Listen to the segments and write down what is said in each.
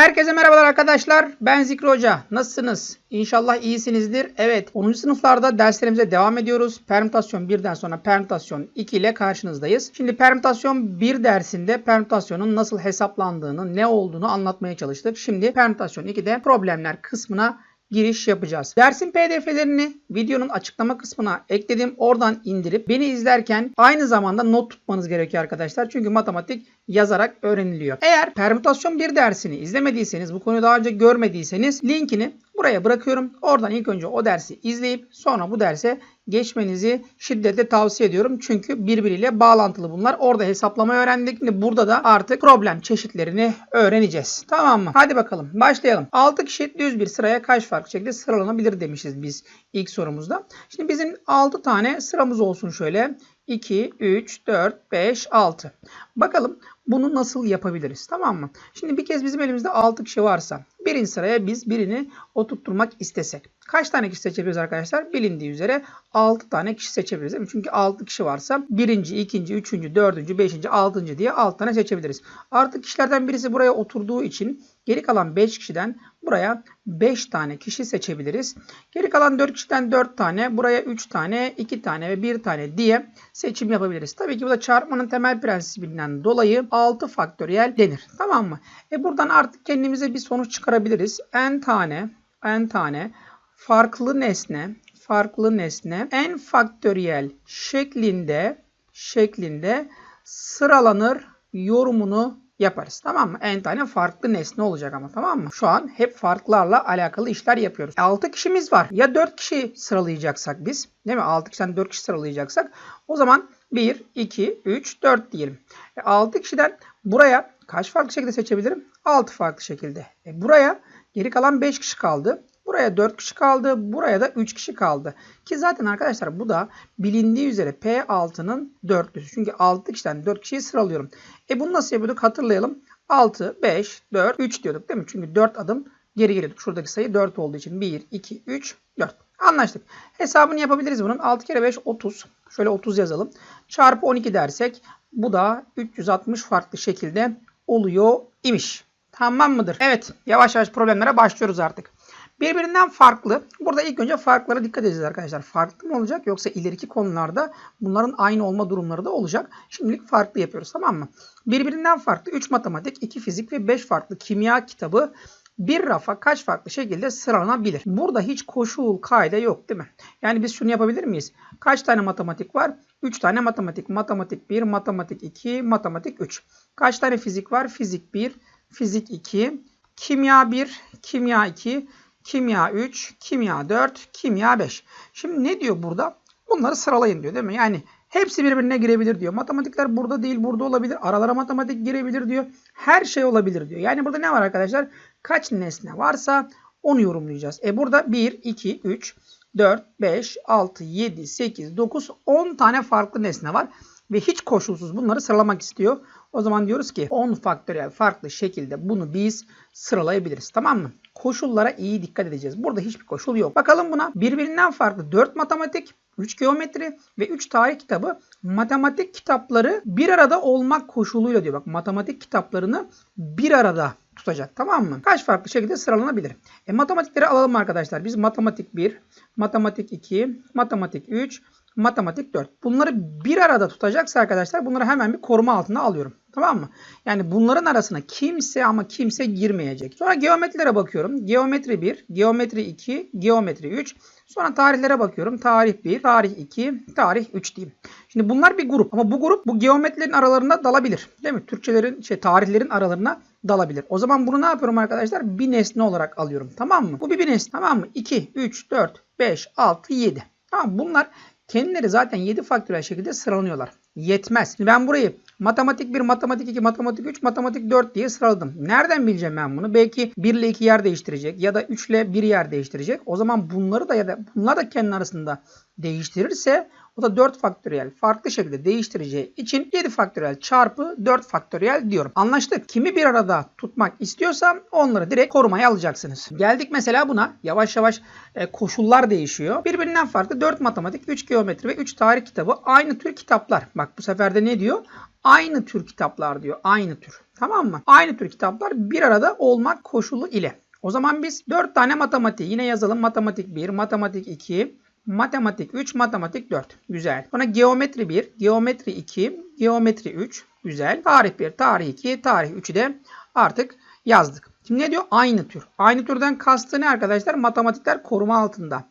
Herkese merhabalar arkadaşlar. Ben Zikri Hoca. Nasılsınız? İnşallah iyisinizdir. Evet 10. sınıflarda derslerimize devam ediyoruz. Permütasyon 1'den sonra permütasyon 2 ile karşınızdayız. Şimdi permütasyon 1 dersinde permütasyonun nasıl hesaplandığını, ne olduğunu anlatmaya çalıştık. Şimdi permütasyon 2'de problemler kısmına giriş yapacağız. Dersin pdf'lerini videonun açıklama kısmına ekledim. Oradan indirip beni izlerken aynı zamanda not tutmanız gerekiyor arkadaşlar. Çünkü matematik yazarak öğreniliyor. Eğer permütasyon 1 dersini izlemediyseniz, bu konuyu daha önce görmediyseniz linkini buraya bırakıyorum. Oradan ilk önce o dersi izleyip sonra bu derse geçmenizi şiddetle tavsiye ediyorum. Çünkü birbiriyle bağlantılı bunlar. Orada hesaplamayı öğrendik. Şimdi burada da artık problem çeşitlerini öğreneceğiz. Tamam mı? Hadi bakalım başlayalım. 6 kişi düz bir sıraya kaç farklı şekilde sıralanabilir demişiz biz ilk sorumuzda. Şimdi bizim 6 tane sıramız olsun şöyle. 2, 3, 4, 5, 6. Bakalım bunu nasıl yapabiliriz tamam mı? Şimdi bir kez bizim elimizde 6 kişi varsa birinci sıraya biz birini oturtturmak istesek. Kaç tane kişi seçebiliriz arkadaşlar? Bilindiği üzere 6 tane kişi seçebiliriz? Çünkü 6 kişi varsa birinci, ikinci, üçüncü, dördüncü, beşinci, altıncı diye 6 tane seçebiliriz. Artık kişilerden birisi buraya oturduğu için geri kalan 5 kişiden buraya 5 tane kişi seçebiliriz. Geri kalan 4 kişiden 4 tane, buraya 3 tane, 2 tane ve 1 tane diye seçim yapabiliriz. Tabii ki bu da çarpmanın temel prensibinden dolayı 6 faktöriyel denir. Tamam mı? E buradan artık kendimize bir sonuç çıkarabiliriz. n tane, n tane farklı nesne, farklı nesne n faktöriyel şeklinde şeklinde sıralanır yorumunu yaparız. Tamam mı? En tane farklı nesne olacak ama tamam mı? Şu an hep farklarla alakalı işler yapıyoruz. 6 kişimiz var. Ya 4 kişi sıralayacaksak biz. Değil mi? 6 kişiden 4 kişi sıralayacaksak. O zaman 1, 2, 3, 4 diyelim. E 6 kişiden buraya kaç farklı şekilde seçebilirim? 6 farklı şekilde. E buraya geri kalan 5 kişi kaldı. Buraya 4 kişi kaldı. Buraya da 3 kişi kaldı. Ki zaten arkadaşlar bu da bilindiği üzere P6'nın 4'lüsü. Çünkü 6 kişiden 4 kişiyi sıralıyorum. E bunu nasıl yapıyorduk hatırlayalım. 6, 5, 4, 3 diyorduk değil mi? Çünkü 4 adım geri geliyorduk. Şuradaki sayı 4 olduğu için 1, 2, 3, 4. Anlaştık. Hesabını yapabiliriz bunun. 6 kere 5 30. Şöyle 30 yazalım. Çarpı 12 dersek bu da 360 farklı şekilde oluyor imiş. Tamam mıdır? Evet yavaş yavaş problemlere başlıyoruz artık. Birbirinden farklı. Burada ilk önce farklara dikkat edeceğiz arkadaşlar. Farklı mı olacak yoksa ileriki konularda bunların aynı olma durumları da olacak. Şimdilik farklı yapıyoruz tamam mı? Birbirinden farklı 3 matematik, 2 fizik ve 5 farklı kimya kitabı bir rafa kaç farklı şekilde sıralanabilir? Burada hiç koşul, kaide yok değil mi? Yani biz şunu yapabilir miyiz? Kaç tane matematik var? 3 tane matematik. Matematik 1, matematik 2, matematik 3. Kaç tane fizik var? Fizik 1, fizik 2, kimya 1, kimya 2, kimya 3, kimya 4, kimya 5. Şimdi ne diyor burada? Bunları sıralayın diyor değil mi? Yani hepsi birbirine girebilir diyor. Matematikler burada değil burada olabilir. Aralara matematik girebilir diyor. Her şey olabilir diyor. Yani burada ne var arkadaşlar? Kaç nesne varsa onu yorumlayacağız. E burada 1, 2, 3, 4, 5, 6, 7, 8, 9, 10 tane farklı nesne var. Ve hiç koşulsuz bunları sıralamak istiyor. O zaman diyoruz ki 10 faktöriyel farklı şekilde bunu biz sıralayabiliriz. Tamam mı? Koşullara iyi dikkat edeceğiz. Burada hiçbir koşul yok. Bakalım buna. Birbirinden farklı 4 matematik, 3 geometri ve 3 tarih kitabı matematik kitapları bir arada olmak koşuluyla diyor. Bak matematik kitaplarını bir arada tutacak. Tamam mı? Kaç farklı şekilde sıralanabilir? E, matematikleri alalım arkadaşlar. Biz matematik 1, matematik 2, matematik 3, matematik 4. Bunları bir arada tutacaksa arkadaşlar bunları hemen bir koruma altına alıyorum. Tamam mı? Yani bunların arasına kimse ama kimse girmeyecek. Sonra geometrilere bakıyorum. Geometri 1, geometri 2, geometri 3. Sonra tarihlere bakıyorum. Tarih 1, tarih 2, tarih 3 diyeyim. Şimdi bunlar bir grup ama bu grup bu geometrilerin aralarında dalabilir. Değil mi? Türkçelerin şey tarihlerin aralarına dalabilir. O zaman bunu ne yapıyorum arkadaşlar? Bir nesne olarak alıyorum. Tamam mı? Bu bir, bir nesne. Tamam mı? 2, 3, 4, 5, 6, 7. Tamam Bunlar kendileri zaten 7 faktörel şekilde sıralanıyorlar. Yetmez. Şimdi ben burayı matematik 1, matematik 2, matematik 3, matematik 4 diye sıraladım. Nereden bileceğim ben bunu? Belki 1 ile 2 yer değiştirecek ya da 3 ile 1 yer değiştirecek. O zaman bunları da ya da bunlar da kendi arasında değiştirirse da 4 faktöriyel farklı şekilde değiştireceği için 7 faktöriyel çarpı 4 faktöriyel diyorum. Anlaştık. Kimi bir arada tutmak istiyorsam onları direkt korumaya alacaksınız. Geldik mesela buna. Yavaş yavaş e, koşullar değişiyor. Birbirinden farklı 4 matematik, 3 geometri ve 3 tarih kitabı aynı tür kitaplar. Bak bu sefer de ne diyor? Aynı tür kitaplar diyor. Aynı tür. Tamam mı? Aynı tür kitaplar bir arada olmak koşulu ile. O zaman biz 4 tane matematik yine yazalım. Matematik 1, matematik 2, matematik 3, matematik 4. Güzel. Sonra geometri 1, geometri 2, geometri 3. Güzel. Tarih 1, tarih 2, tarih 3'ü de artık yazdık. Şimdi ne diyor? Aynı tür. Aynı türden kastı ne arkadaşlar? Matematikler koruma altında.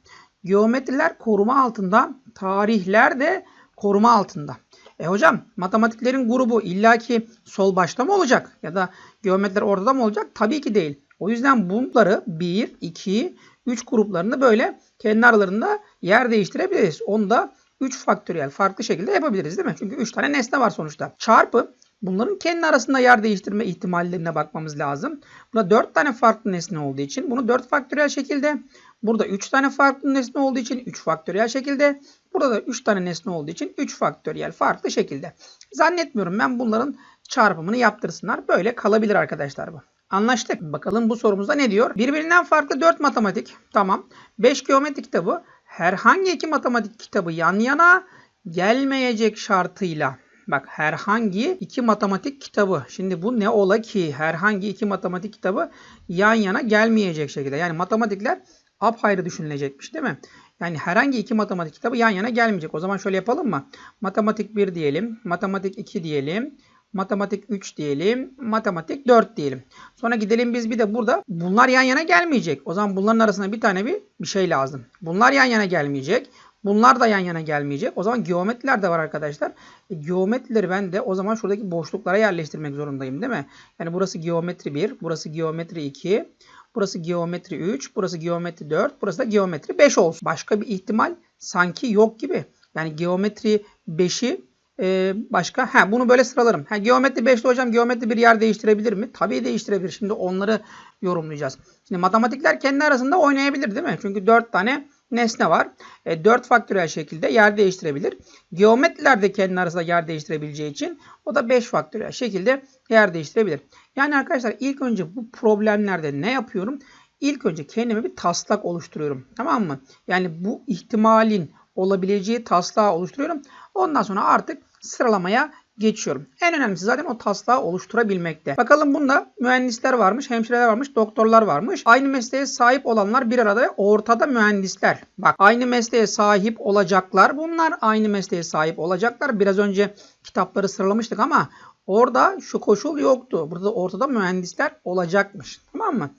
Geometriler koruma altında. Tarihler de koruma altında. E hocam matematiklerin grubu illaki sol başta mı olacak? Ya da geometriler ortada mı olacak? Tabii ki değil. O yüzden bunları 1, 2, 3 gruplarını böyle kendi aralarında yer değiştirebiliriz. Onu da 3 faktöriyel farklı şekilde yapabiliriz değil mi? Çünkü 3 tane nesne var sonuçta. Çarpı bunların kendi arasında yer değiştirme ihtimallerine bakmamız lazım. Burada 4 tane farklı nesne olduğu için bunu 4 faktöriyel şekilde. Burada 3 tane farklı nesne olduğu için 3 faktöriyel şekilde. Burada da 3 tane nesne olduğu için 3 faktöriyel farklı şekilde. Zannetmiyorum ben bunların çarpımını yaptırsınlar. Böyle kalabilir arkadaşlar bu. Anlaştık. Bakalım bu sorumuzda ne diyor? Birbirinden farklı 4 matematik. Tamam. 5 geometri kitabı herhangi iki matematik kitabı yan yana gelmeyecek şartıyla. Bak herhangi iki matematik kitabı. Şimdi bu ne ola ki herhangi iki matematik kitabı yan yana gelmeyecek şekilde. Yani matematikler apayrı düşünülecekmiş değil mi? Yani herhangi iki matematik kitabı yan yana gelmeyecek. O zaman şöyle yapalım mı? Matematik 1 diyelim. Matematik 2 diyelim. Matematik 3 diyelim. Matematik 4 diyelim. Sonra gidelim biz bir de burada bunlar yan yana gelmeyecek. O zaman bunların arasında bir tane bir, bir şey lazım. Bunlar yan yana gelmeyecek. Bunlar da yan yana gelmeyecek. O zaman geometriler de var arkadaşlar. E, geometrileri ben de o zaman şuradaki boşluklara yerleştirmek zorundayım değil mi? Yani burası geometri 1, burası geometri 2, burası geometri 3, burası geometri 4, burası da geometri 5 olsun. Başka bir ihtimal sanki yok gibi. Yani geometri 5'i ee, başka? Ha, bunu böyle sıralarım. Ha, geometri 5'te hocam geometri bir yer değiştirebilir mi? Tabii değiştirebilir. Şimdi onları yorumlayacağız. Şimdi matematikler kendi arasında oynayabilir değil mi? Çünkü 4 tane nesne var. E, 4 faktöriyel şekilde yer değiştirebilir. Geometriler de kendi arasında yer değiştirebileceği için o da 5 faktöriyel şekilde yer değiştirebilir. Yani arkadaşlar ilk önce bu problemlerde ne yapıyorum? İlk önce kendime bir taslak oluşturuyorum. Tamam mı? Yani bu ihtimalin olabileceği taslağı oluşturuyorum. Ondan sonra artık sıralamaya geçiyorum. En önemlisi zaten o taslağı oluşturabilmekte. Bakalım bunda mühendisler varmış, hemşireler varmış, doktorlar varmış. Aynı mesleğe sahip olanlar bir arada ortada mühendisler. Bak aynı mesleğe sahip olacaklar. Bunlar aynı mesleğe sahip olacaklar. Biraz önce kitapları sıralamıştık ama orada şu koşul yoktu. Burada ortada mühendisler olacakmış. Tamam mı?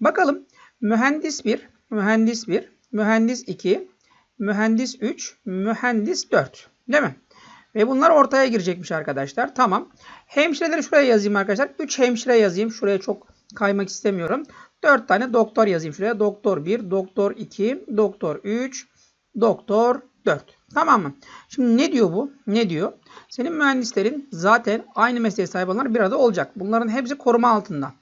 Bakalım mühendis 1, mühendis 1, mühendis 2, mühendis 3, mühendis 4. Değil mi? Ve bunlar ortaya girecekmiş arkadaşlar. Tamam. Hemşireleri şuraya yazayım arkadaşlar. 3 hemşire yazayım. Şuraya çok kaymak istemiyorum. 4 tane doktor yazayım şuraya. Doktor 1, doktor 2, doktor 3, doktor 4. Tamam mı? Şimdi ne diyor bu? Ne diyor? Senin mühendislerin zaten aynı mesleğe sahip olanlar bir arada olacak. Bunların hepsi koruma altında.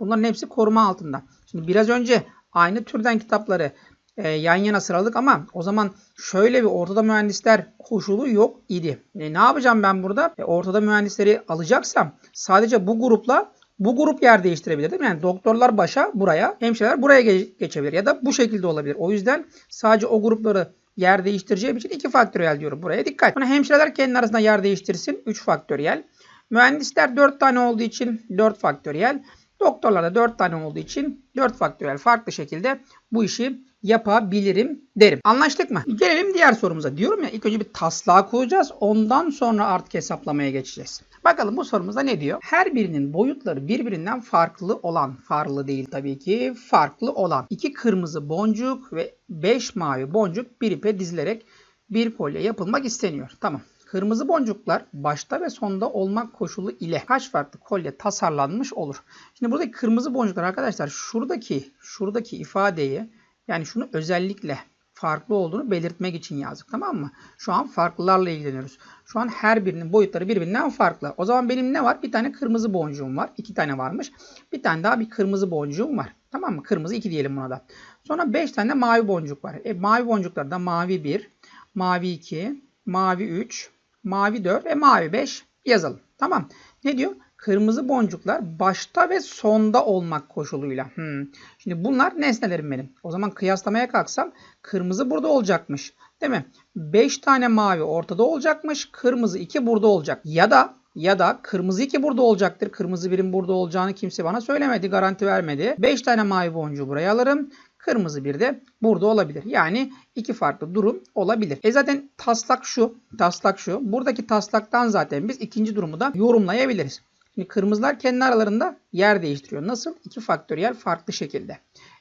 Bunların hepsi koruma altında. Şimdi biraz önce aynı türden kitapları e, yan yana sıraladık ama o zaman şöyle bir ortada mühendisler koşulu yok idi. E, ne yapacağım ben burada? E, ortada mühendisleri alacaksam sadece bu grupla bu grup yer değiştirebilir değil mi? Yani doktorlar başa buraya, hemşireler buraya ge- geçebilir ya da bu şekilde olabilir. O yüzden sadece o grupları yer değiştireceğim için 2 faktöriyel diyorum. Buraya dikkat. Sonra hemşireler kendi arasında yer değiştirsin 3 faktöriyel. Mühendisler 4 tane olduğu için 4 faktöriyel. Doktorlarda 4 tane olduğu için 4 faktöriyel farklı şekilde bu işi yapabilirim derim. Anlaştık mı? Gelelim diğer sorumuza. Diyorum ya ilk önce bir taslağı kuracağız. Ondan sonra artık hesaplamaya geçeceğiz. Bakalım bu sorumuzda ne diyor? Her birinin boyutları birbirinden farklı olan, farklı değil tabii ki, farklı olan iki kırmızı boncuk ve 5 mavi boncuk bir ipe dizilerek bir kolye yapılmak isteniyor. Tamam. Kırmızı boncuklar başta ve sonda olmak koşulu ile kaç farklı kolye tasarlanmış olur? Şimdi buradaki kırmızı boncuklar arkadaşlar şuradaki şuradaki ifadeyi yani şunu özellikle farklı olduğunu belirtmek için yazdık tamam mı? Şu an farklılarla ilgileniyoruz. Şu an her birinin boyutları birbirinden farklı. O zaman benim ne var? Bir tane kırmızı boncuğum var. İki tane varmış. Bir tane daha bir kırmızı boncuğum var. Tamam mı? Kırmızı 2 diyelim buna da. Sonra 5 tane de mavi boncuk var. E, mavi boncuklarda mavi 1, mavi 2, mavi 3, mavi 4 ve mavi 5 yazalım. Tamam. Ne diyor? Kırmızı boncuklar başta ve sonda olmak koşuluyla. Hmm. Şimdi bunlar nesnelerim benim. O zaman kıyaslamaya kalksam kırmızı burada olacakmış. Değil mi? 5 tane mavi ortada olacakmış. Kırmızı 2 burada olacak. Ya da Ya da kırmızı 2 burada olacaktır. Kırmızı birin burada olacağını kimse bana söylemedi. Garanti vermedi. 5 tane mavi boncuğu buraya alırım. Kırmızı bir de burada olabilir. Yani iki farklı durum olabilir. E zaten taslak şu. Taslak şu. Buradaki taslaktan zaten biz ikinci durumu da yorumlayabiliriz. Şimdi kırmızılar kendi aralarında yer değiştiriyor. Nasıl? 2 faktöriyel farklı şekilde.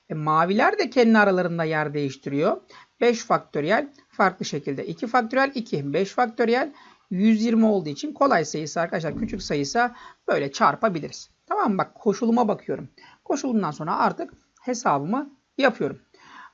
E, maviler de kendi aralarında yer değiştiriyor. 5 faktöriyel farklı şekilde. 2 faktöriyel 2, 5 faktöriyel 120 olduğu için kolay sayısı arkadaşlar küçük sayısa böyle çarpabiliriz. Tamam mı? Bak koşuluma bakıyorum. Koşulumdan sonra artık hesabımı yapıyorum.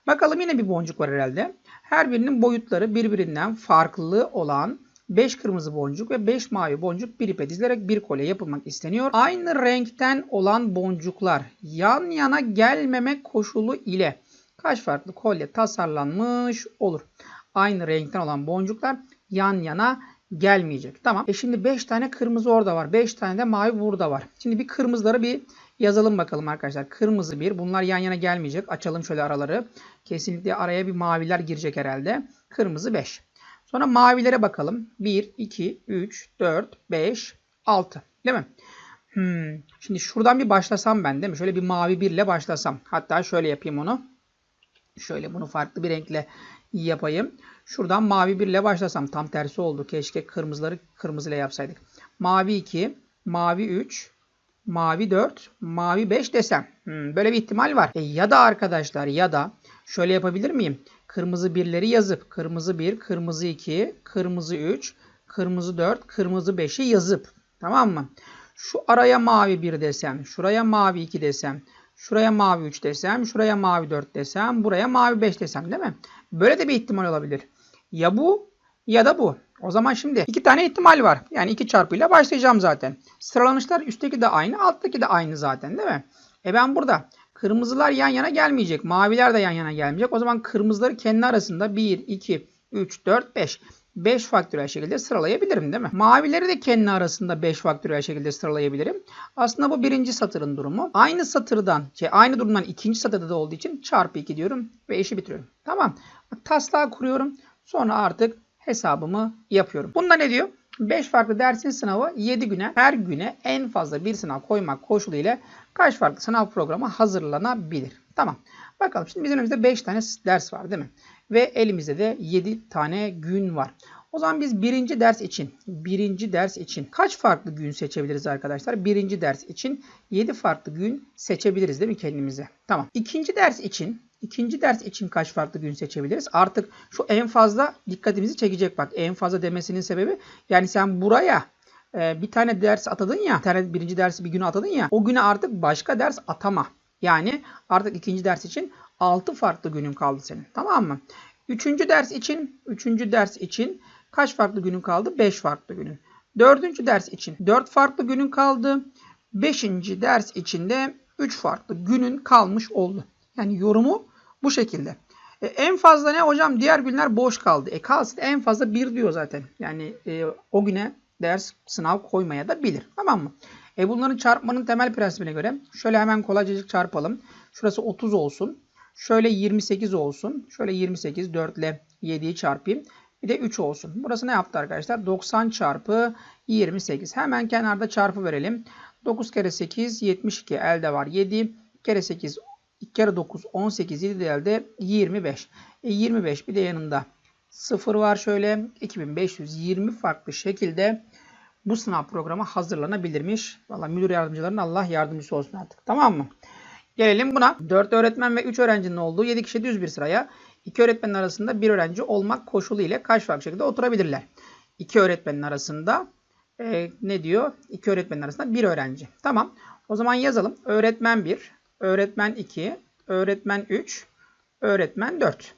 Bakalım yine bir boncuk var herhalde. Her birinin boyutları birbirinden farklı olan 5 kırmızı boncuk ve 5 mavi boncuk bir ipe dizilerek bir kolye yapılmak isteniyor. Aynı renkten olan boncuklar yan yana gelmemek koşulu ile kaç farklı kolye tasarlanmış olur? Aynı renkten olan boncuklar yan yana gelmeyecek. Tamam. E şimdi 5 tane kırmızı orada var. 5 tane de mavi burada var. Şimdi bir kırmızıları bir yazalım bakalım arkadaşlar. Kırmızı bir. Bunlar yan yana gelmeyecek. Açalım şöyle araları. Kesinlikle araya bir maviler girecek herhalde. Kırmızı 5. Sonra mavilere bakalım. 1, 2, 3, 4, 5, 6. Değil mi? Hmm. Şimdi şuradan bir başlasam ben değil mi? Şöyle bir mavi 1 ile başlasam. Hatta şöyle yapayım onu. Şöyle bunu farklı bir renkle yapayım. Şuradan mavi 1 ile başlasam. Tam tersi oldu. Keşke kırmızıları kırmızı ile yapsaydık. Mavi 2, mavi 3, mavi 4, mavi 5 desem. Hmm, böyle bir ihtimal var. E, ya da arkadaşlar ya da şöyle yapabilir miyim? Kırmızı birleri yazıp kırmızı 1, kırmızı 2, kırmızı 3, kırmızı 4, kırmızı 5'i yazıp tamam mı? Şu araya mavi 1 desem, şuraya mavi 2 desem, şuraya mavi 3 desem, şuraya mavi 4 desem, buraya mavi 5 desem değil mi? Böyle de bir ihtimal olabilir. Ya bu ya da bu. O zaman şimdi iki tane ihtimal var. Yani iki çarpıyla başlayacağım zaten. Sıralanışlar üstteki de aynı, alttaki de aynı zaten değil mi? E ben burada kırmızılar yan yana gelmeyecek. Maviler de yan yana gelmeyecek. O zaman kırmızıları kendi arasında 1, 2, 3, 4, 5. 5 faktöriyel şekilde sıralayabilirim değil mi? Mavileri de kendi arasında 5 faktöriyel şekilde sıralayabilirim. Aslında bu birinci satırın durumu. Aynı satırdan, şey, aynı durumdan ikinci satırda da olduğu için çarpı 2 diyorum ve işi bitiriyorum. Tamam. Taslağı kuruyorum. Sonra artık hesabımı yapıyorum. Bunda ne diyor? 5 farklı dersin sınavı 7 güne her güne en fazla bir sınav koymak koşulu ile kaç farklı sınav programı hazırlanabilir? Tamam. Bakalım şimdi bizim elimizde 5 tane ders var değil mi? Ve elimizde de 7 tane gün var. O zaman biz birinci ders için, birinci ders için kaç farklı gün seçebiliriz arkadaşlar? Birinci ders için 7 farklı gün seçebiliriz değil mi kendimize? Tamam. İkinci ders için İkinci ders için kaç farklı gün seçebiliriz? Artık şu en fazla dikkatimizi çekecek bak. En fazla demesinin sebebi yani sen buraya e, bir tane ders atadın ya. Bir tane birinci dersi bir güne atadın ya. O güne artık başka ders atama. Yani artık ikinci ders için 6 farklı günün kaldı senin. Tamam mı? Üçüncü ders için, üçüncü ders için kaç farklı günün kaldı? 5 farklı günün. Dördüncü ders için 4 farklı günün kaldı. Beşinci ders için de 3 farklı günün kalmış oldu. Yani yorumu bu şekilde. E, en fazla ne hocam? Diğer günler boş kaldı. E kalsın en fazla 1 diyor zaten. Yani e, o güne ders sınav koymaya da bilir. Tamam mı? E bunların çarpmanın temel prensibine göre şöyle hemen kolaycacık çarpalım. Şurası 30 olsun. Şöyle 28 olsun. Şöyle 28 4 ile 7'yi çarpayım. Bir de 3 olsun. Burası ne yaptı arkadaşlar? 90 çarpı 28. Hemen kenarda çarpı verelim. 9 kere 8 72 elde var 7 kere 8 2 kere 9 18 7 elde 25. E 25 bir de yanında 0 var şöyle 2520 farklı şekilde bu sınav programı hazırlanabilirmiş. Valla müdür yardımcılarının Allah yardımcısı olsun artık. Tamam mı? Gelelim buna. 4 öğretmen ve 3 öğrencinin olduğu 7 kişi düz bir sıraya 2 öğretmenin arasında 1 öğrenci olmak koşulu ile kaç farklı şekilde oturabilirler? 2 öğretmenin arasında e, ne diyor? 2 öğretmenin arasında 1 öğrenci. Tamam. O zaman yazalım. Öğretmen 1, öğretmen 2, öğretmen 3, öğretmen 4.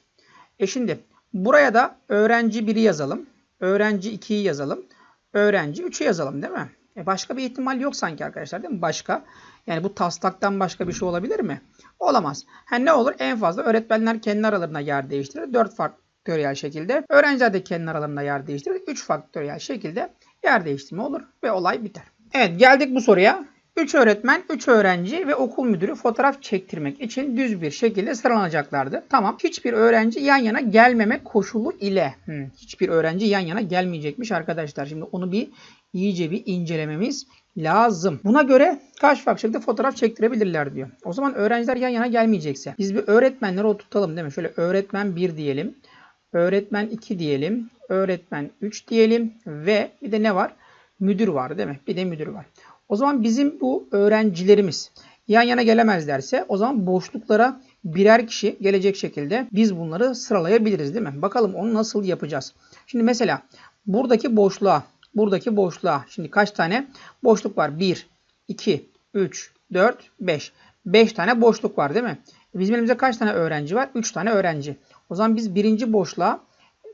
E şimdi buraya da öğrenci 1'i yazalım. Öğrenci 2'yi yazalım. Öğrenci 3'ü yazalım değil mi? E başka bir ihtimal yok sanki arkadaşlar değil mi? Başka. Yani bu taslaktan başka bir şey olabilir mi? Olamaz. Ha ne olur? En fazla öğretmenler kendi aralarında yer değiştirir. 4 faktöriyel şekilde. Öğrenciler de kendi aralarında yer değiştirir. 3 faktöriyel şekilde yer değiştirme olur ve olay biter. Evet geldik bu soruya. 3 öğretmen, 3 öğrenci ve okul müdürü fotoğraf çektirmek için düz bir şekilde sıralanacaklardı. Tamam. Hiçbir öğrenci yan yana gelmeme koşulu ile. Hmm, hiçbir öğrenci yan yana gelmeyecekmiş arkadaşlar. Şimdi onu bir iyice bir incelememiz lazım. Buna göre kaç farklı şekilde fotoğraf çektirebilirler diyor. O zaman öğrenciler yan yana gelmeyecekse biz bir öğretmenleri oturtalım değil mi? Şöyle öğretmen 1 diyelim. Öğretmen 2 diyelim. Öğretmen 3 diyelim. Ve bir de ne var? Müdür var değil mi? Bir de müdür var. O zaman bizim bu öğrencilerimiz yan yana gelemezlerse o zaman boşluklara birer kişi gelecek şekilde biz bunları sıralayabiliriz değil mi? Bakalım onu nasıl yapacağız. Şimdi mesela buradaki boşluğa, buradaki boşluğa şimdi kaç tane boşluk var? 1, 2, 3, 4, 5. 5 tane boşluk var değil mi? Bizim elimizde kaç tane öğrenci var? 3 tane öğrenci. O zaman biz birinci boşluğa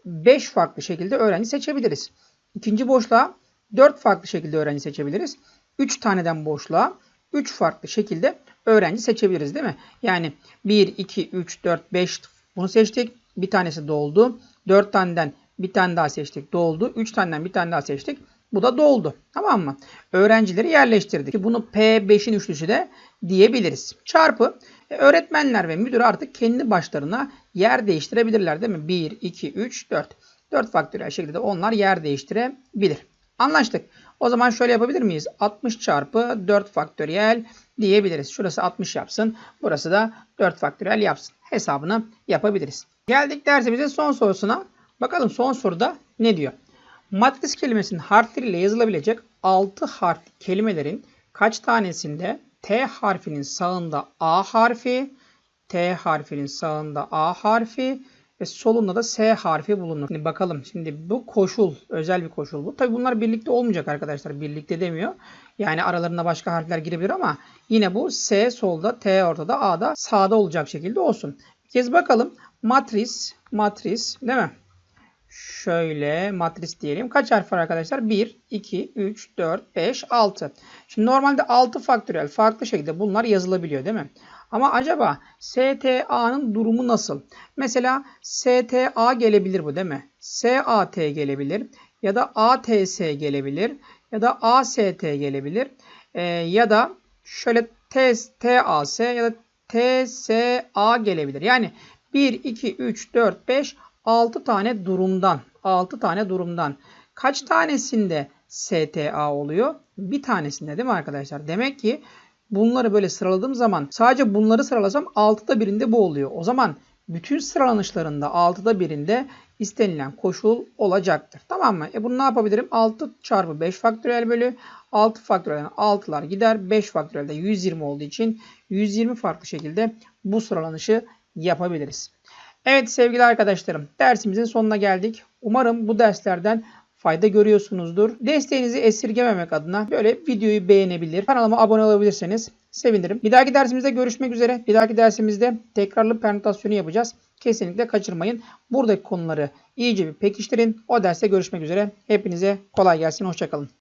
5 farklı şekilde öğrenci seçebiliriz. İkinci boşluğa 4 farklı şekilde öğrenci seçebiliriz. 3 taneden boşluğa 3 farklı şekilde öğrenci seçebiliriz değil mi? Yani 1, 2, 3, 4, 5 bunu seçtik. Bir tanesi doldu. 4 taneden bir tane daha seçtik. Doldu. 3 taneden bir tane daha seçtik. Bu da doldu. Tamam mı? Öğrencileri yerleştirdik. Bunu P5'in üçlüsü de diyebiliriz. Çarpı e, öğretmenler ve müdür artık kendi başlarına yer değiştirebilirler değil mi? 1, 2, 3, 4. 4 faktöriyel şekilde onlar yer değiştirebilir. Anlaştık. O zaman şöyle yapabilir miyiz? 60 çarpı 4 faktöriyel diyebiliriz. Şurası 60 yapsın. Burası da 4 faktöriyel yapsın. Hesabını yapabiliriz. Geldik dersimizin son sorusuna. Bakalım son soruda ne diyor? Matris kelimesinin harfleriyle yazılabilecek 6 harfli kelimelerin kaç tanesinde T harfinin sağında A harfi, T harfinin sağında A harfi ve solunda da S harfi bulunur. Şimdi bakalım. Şimdi bu koşul, özel bir koşul bu. Tabi bunlar birlikte olmayacak arkadaşlar. Birlikte demiyor. Yani aralarında başka harfler girebilir ama yine bu S solda, T ortada, A da sağda olacak şekilde olsun. Bir kez bakalım. Matris, matris değil mi? Şöyle matris diyelim. Kaç harf var arkadaşlar? 1, 2, 3, 4, 5, 6. Şimdi normalde 6 faktöriyel farklı şekilde bunlar yazılabiliyor değil mi? Ama acaba STA'nın durumu nasıl? Mesela STA gelebilir bu değil mi? SAT gelebilir ya da ATS gelebilir ya da AST gelebilir ee, ya da şöyle TAS ya da TSA gelebilir. Yani 1, 2, 3, 4, 5, 6 tane durumdan 6 tane durumdan kaç tanesinde STA oluyor? Bir tanesinde değil mi arkadaşlar? Demek ki bunları böyle sıraladığım zaman sadece bunları sıralasam 6'da birinde bu oluyor. O zaman bütün sıralanışlarında 6'da birinde istenilen koşul olacaktır. Tamam mı? E bunu ne yapabilirim? 6 çarpı 5 faktöriyel bölü 6 faktöriyelden 6'lar gider. 5 faktöriyelde 120 olduğu için 120 farklı şekilde bu sıralanışı yapabiliriz. Evet sevgili arkadaşlarım dersimizin sonuna geldik. Umarım bu derslerden fayda görüyorsunuzdur. Desteğinizi esirgememek adına böyle videoyu beğenebilir, kanalıma abone olabilirseniz sevinirim. Bir dahaki dersimizde görüşmek üzere. Bir dahaki dersimizde tekrarlı permütasyonu yapacağız. Kesinlikle kaçırmayın. Buradaki konuları iyice bir pekiştirin. O derste görüşmek üzere. Hepinize kolay gelsin. Hoşçakalın.